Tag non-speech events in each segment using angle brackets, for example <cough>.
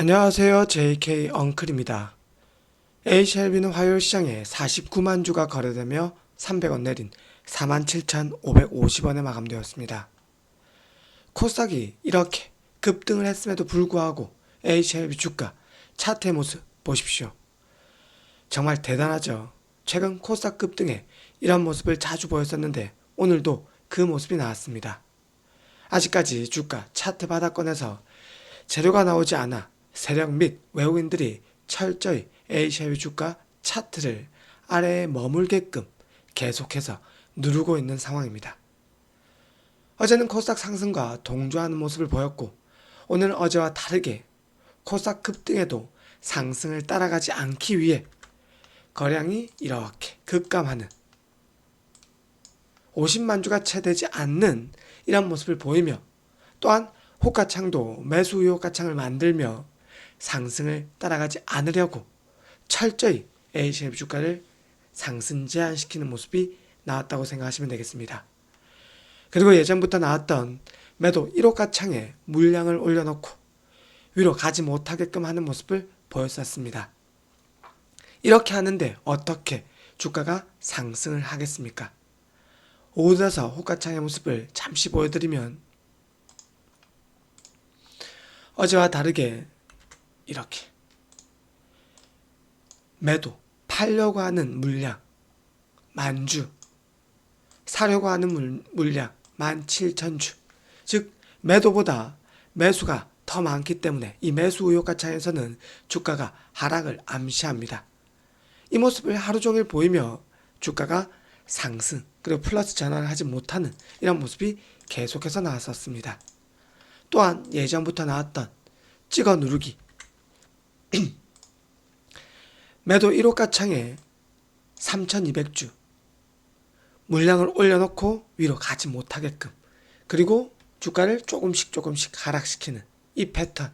안녕하세요. JK 엉클입니다. A쉘비는 화요일 시장에 49만 주가 거래되며 300원 내린 47,550원에 마감되었습니다. 코스닥이 이렇게 급등을 했음에도 불구하고 A쉘비 주가 차트의 모습 보십시오. 정말 대단하죠. 최근 코스닥 급등에 이런 모습을 자주 보였었는데 오늘도 그 모습이 나왔습니다. 아직까지 주가 차트 바닥권에서 재료가 나오지 않아 세력 및 외국인들이 철저히 Asha의 주가 차트를 아래에 머물게끔 계속해서 누르고 있는 상황입니다. 어제는 코스닥 상승과 동조하는 모습을 보였고 오늘 어제와 다르게 코스닥 급등에도 상승을 따라가지 않기 위해 거량이 이렇게 급감하는 50만 주가 채 되지 않는 이런 모습을 보이며 또한 호가창도 매수 의혹 가창을 만들며 상승을 따라가지 않으려고 철저히 Ashape 주가를 상승 제한시키는 모습이 나왔다고 생각하시면 되겠습니다. 그리고 예전부터 나왔던 매도 1호 가 창에 물량을 올려놓고 위로 가지 못하게끔 하는 모습을 보였었습니다. 이렇게 하는데 어떻게 주가가 상승을 하겠습니까? 오늘서 호가창의 모습을 잠시 보여드리면 어제와 다르게 이렇게 매도 팔려고 하는 물량 만주 사려고 하는 물, 물량 17,000주 즉 매도보다 매수가 더 많기 때문에 이 매수 의혹 가창에서는 주가가 하락을 암시합니다. 이 모습을 하루 종일 보이며 주가가 상승 그리고 플러스 전환을 하지 못하는 이런 모습이 계속해서 나왔었습니다. 또한 예전부터 나왔던 찍어 누르기 <clears throat> 매도 1호 가 창에 3200주. 물량을 올려놓고 위로 가지 못하게끔. 그리고 주가를 조금씩 조금씩 하락시키는 이 패턴.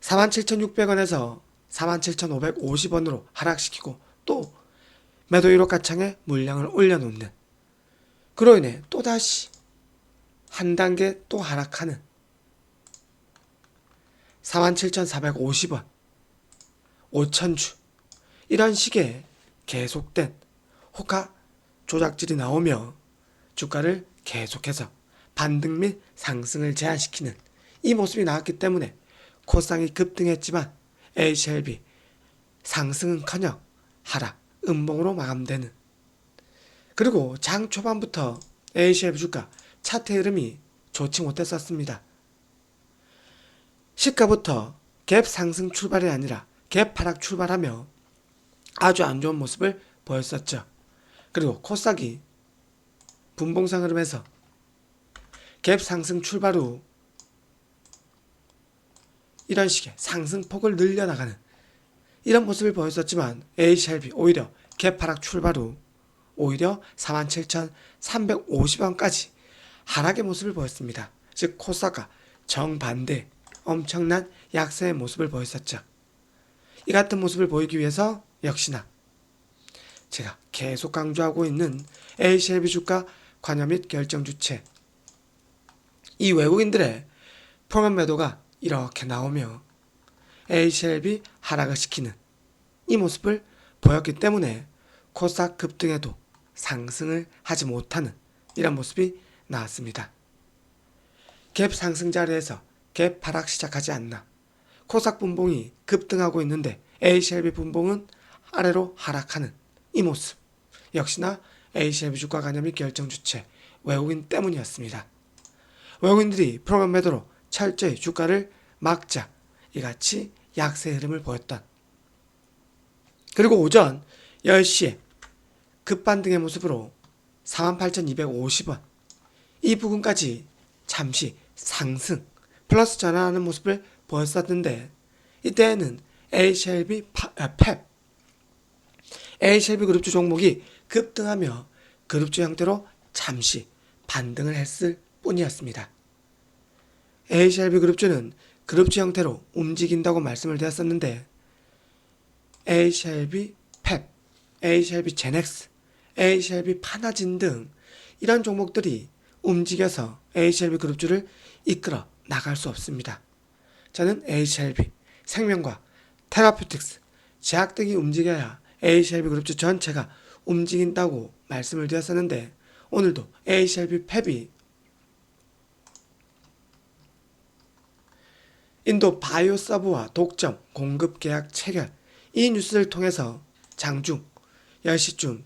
47,600원에서 47,550원으로 하락시키고 또 매도 1호 가 창에 물량을 올려놓는. 그로 인해 또다시 한 단계 또 하락하는 47,450원. 5천주. 이런 식의 계속된 호가 조작질이 나오며 주가를 계속해서 반등 및 상승을 제한시키는 이 모습이 나왔기 때문에 코쌍이 급등했지만 A쉘비 상승은커녕 하락, 음봉으로 마감되는. 그리고 장 초반부터 A쉘비 주가 차트 흐름이 좋지 못했었습니다. 시가부터 갭 상승 출발이 아니라 갭 하락 출발하며 아주 안 좋은 모습을 보였었죠. 그리고 코스닥이 분봉상 흐름에서 갭 상승 출발 후 이런 식의 상승폭을 늘려나가는 이런 모습을 보였었지만 A샬비 오히려 갭 하락 출발 후 오히려 47,350원까지 하락의 모습을 보였습니다. 즉 코스닥과 정반대 엄청난 약세의 모습을 보였었죠. 이 같은 모습을 보이기 위해서 역시나 제가 계속 강조하고 있는 A쉘비 주가 관여 및 결정 주체 이 외국인들의 포함 매도가 이렇게 나오며 A쉘비 하락을 시키는 이 모습을 보였기 때문에 코스닥 급등에도 상승을 하지 못하는 이런 모습이 나왔습니다. 갭 상승 자리에서 갭 하락 시작하지 않나. 코스닥 분봉이 급등하고 있는데 A쉘비 분봉은 아래로 하락하는 이 모습. 역시나 A쉘비 주가 관념이 결정 주체 외국인 때문이었습니다. 외국인들이 프로그램 매도로 철저히 주가를 막자 이같이 약세 흐름을 보였던 그리고 오전 10시에 급반등의 모습으로 48,250원 이 부분까지 잠시 상승 플러스 전환하는 모습을 보였었는데 이때에는 A쉘비 아, 펩 A쉘비 그룹주 종목이 급등하며 그룹주 형태로 잠시 반등을 했을 뿐이었습니다. A쉘비 그룹주는 그룹주 형태로 움직인다고 말씀을 드렸었는데 A쉘비 펩, A쉘비 제넥스, A쉘비 파나진 등 이런 종목들이 움직여서 A쉘비 그룹주를 이끌어 나갈 수 없습니다. 저는 HLB, 생명과 테라퓨틱스, 제약 등이 움직여야 HLB 그룹주 전체가 움직인다고 말씀을 드렸었는데 오늘도 HLB 팹이 인도 바이오 서브와 독점 공급 계약 체결 이 뉴스를 통해서 장중 10시쯤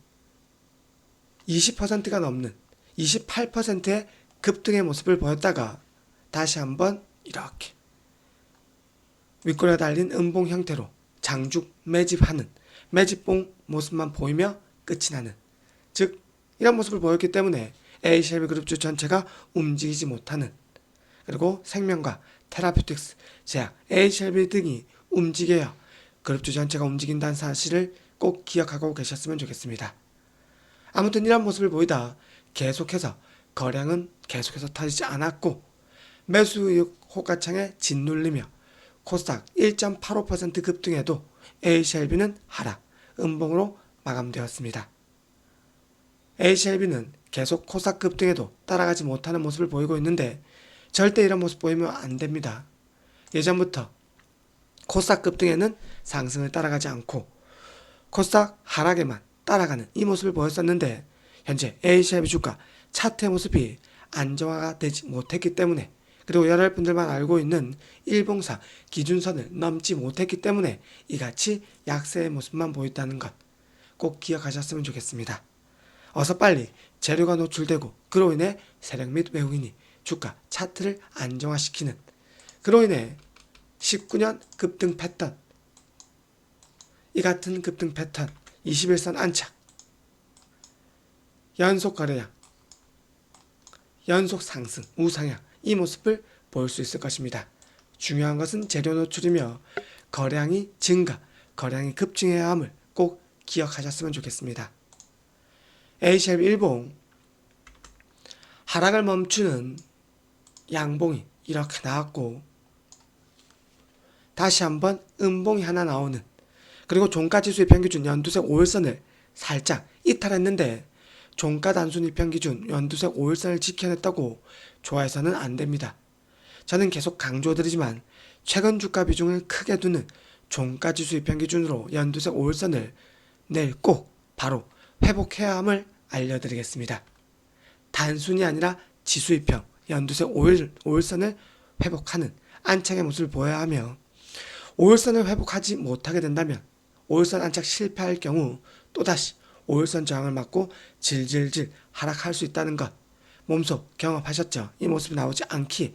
20%가 넘는 28%의 급등의 모습을 보였다가 다시 한번 이렇게. 윗골에 달린 음봉 형태로 장중 매집하는 매집봉 모습만 보이며 끝이 나는. 즉 이런 모습을 보였기 때문에 에이셀비 그룹주 전체가 움직이지 못하는. 그리고 생명과 테라퓨틱스, 제약, HLB 등이 움직여야 그룹주 전체가 움직인다는 사실을 꼭 기억하고 계셨으면 좋겠습니다. 아무튼 이런 모습을 보이다 계속해서 거량은 계속해서 터지지 않았고 매수익 호가창에 짓눌리며 코스닥 1.85% 급등에도 HLB는 하락, 음봉으로 마감되었습니다. HLB는 계속 코스닥 급등에도 따라가지 못하는 모습을 보이고 있는데 절대 이런 모습 보이면 안 됩니다. 예전부터 코스닥 급등에는 상승을 따라가지 않고 코스닥 하락에만 따라가는 이 모습을 보였었는데 현재 HLB 주가 차트의 모습이 안정화가 되지 못했기 때문에 그리고 여러분들만 알고 있는 일봉사 기준선을 넘지 못했기 때문에 이같이 약세의 모습만 보였다는 것 꼭 기억하셨으면 좋겠습니다. 어서 빨리 재료가 노출되고 그로 인해 세력 및 외국인이 주가 차트를 안정화시키는 그로 인해 19년 급등 패턴 이 같은 급등 패턴 21선 안착 연속 거래량 연속 상승 우상향 이 모습을 볼 수 있을 것입니다. 중요한 것은 재료 노출이며 거량이 증가, 거량이 급증해야 함을 꼭 기억하셨으면 좋겠습니다. A샵 일봉 하락을 멈추는 양봉이 이렇게 나왔고 다시 한번 음봉이 하나 나오는 그리고 종가 지수의 평균 연두색 5일선을 살짝 이탈했는데 종가 단순 일평 기준 연두색 5일선을 지켜냈다고 좋아해서는 안 됩니다. 저는 계속 강조드리지만 최근 주가 비중을 크게 두는 종가 지수 일평 기준으로 연두색 5일선을 내일 꼭 바로 회복해야 함을 알려드리겠습니다. 단순이 아니라 지수 일평 연두색 5일, 5일선을 회복하는 안착의 모습을 보여야 하며 5일선을 회복하지 못하게 된다면 5일선 안착 실패할 경우 또다시 5일선 저항을 맞고 질질질 하락할 수 있다는 것 몸속 경험하셨죠? 이 모습이 나오지 않기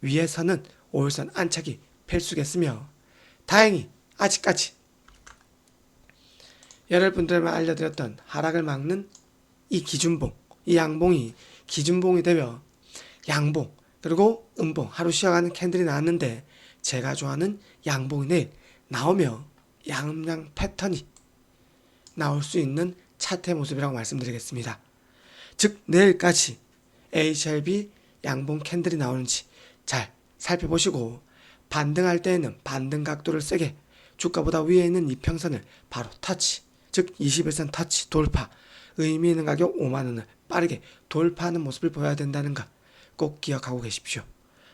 위해서는 5일선 안착이 필수겠으며 다행히 아직까지 여러분들만 알려드렸던 하락을 막는 이 기준봉, 이 양봉이 기준봉이 되며 양봉 그리고 음봉 하루 쉬어가는 캔들이 나왔는데 제가 좋아하는 양봉이 내일 나오며 양양 패턴이 나올 수 있는 차트의 모습이라고 말씀드리겠습니다. 즉 내일까지 HLB 양봉 캔들이 나오는지 잘 살펴보시고 반등할 때에는 반등 각도를 세게 주가보다 위에 있는 이평선을 바로 터치 즉 21선 터치 돌파 의미 있는 가격 5만원을 빠르게 돌파하는 모습을 보여야 된다는 것 꼭 기억하고 계십시오.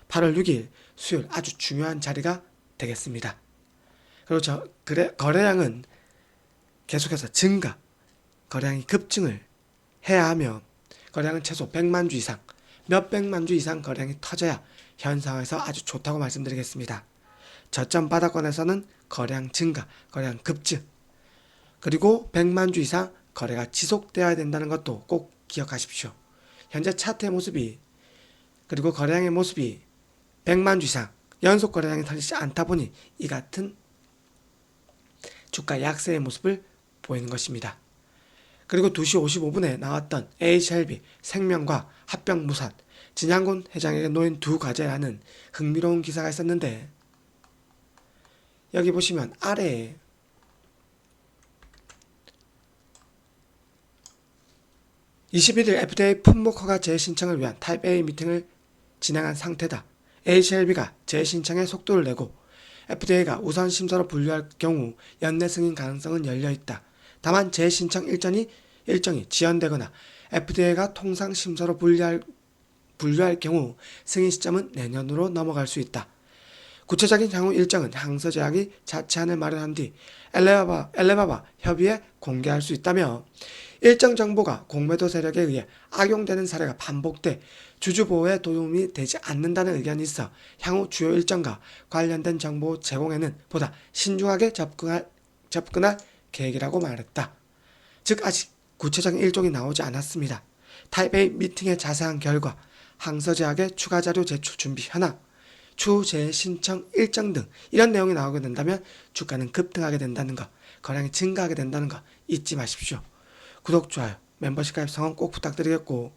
8월 6일 수요일 아주 중요한 자리가 되겠습니다. 그리고 저 그래, 거래량은 계속해서 증가, 거래량이 급증을 해야 하며 거래량은 최소 100만 주 이상, 몇 백만 주 이상 거래량이 터져야 현 상황에서 아주 좋다고 말씀드리겠습니다. 저점 바닥권에서는 거래량 증가, 거래량 급증, 그리고 100만 주 이상 거래가 지속되어야 된다는 것도 꼭 기억하십시오. 현재 차트의 모습이 그리고 거래량의 모습이 100만 주 이상 연속 거래량이 터지지 않다 보니 이 같은 주가 약세의 모습을 보이는 것입니다. 그리고 2시 55분에 나왔던 HLB 생명과 합병 무산 진양곤 회장에게 놓인 두 과제라는 흥미로운 기사가 있었는데 여기 보시면 아래에 (21일) FDA 품목 허가 재신청을 위한 타입 A 미팅을 진행한 상태다. HLB가 재신청에 속도를 내고 FDA가 우선 심사로 분류할 경우 연내 승인 가능성은 열려 있다. 다만 재신청 일정이 일정이 지연되거나 FDA가 통상 심사로 분류할 분류할 경우 승인 시점은 내년으로 넘어갈 수 있다. 구체적인 향후 일정은 항서제약이 자체안을 마련한 뒤 엘레바바, 엘레바바 협의에 공개할 수 있다며 일정 정보가 공매도 세력에 의해 악용되는 사례가 반복돼 주주보호에 도움이 되지 않는다는 의견이 있어 향후 주요 일정과 관련된 정보 제공에는 보다 신중하게 접근할, 접근할 계획이라고 말했다. 즉 아직 구체적인 일정이 나오지 않았습니다. 타이베이 미팅의 자세한 결과 항서제약의 추가 자료 제출 준비 현황, 추후 재신청 일정 등 이런 내용이 나오게 된다면 주가는 급등하게 된다는 거, 거량이 증가하게 된다는 거 잊지 마십시오. 구독, 좋아요, 멤버십 가입 성원 꼭 부탁드리겠고